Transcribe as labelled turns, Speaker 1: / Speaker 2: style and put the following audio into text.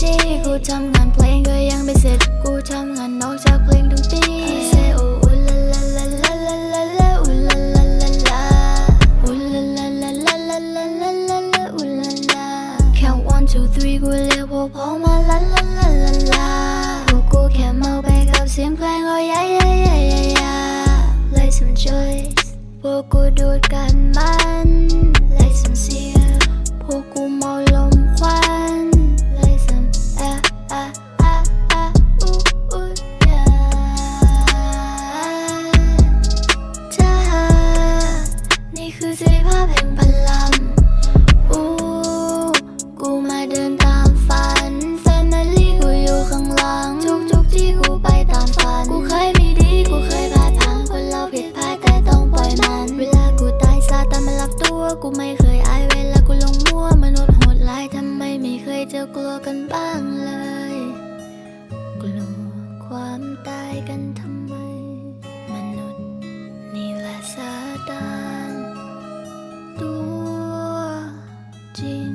Speaker 1: ที่กูทำงานเพลงก็ยังไม่เสร็จ กูทำงานนอกจากเพลงทั้งปีเซโออุลาลาลาลาลาลาลาอุลาลาลาลาอุลาลาลาลาลาลาลาลาลาอุลาลาแค่ one two three กูเรียกพวกพ้องมาลาลาลาลาลาพวกกูแค่เมาไปกับเสียงเพลงโอ้ยยยยยย Play some choice พวกกูดูดกันมัน Play some sear พวกกูเมาลม กลัวความตายกันทำไม มนุษย์นี่แหละซาตานตัวจริง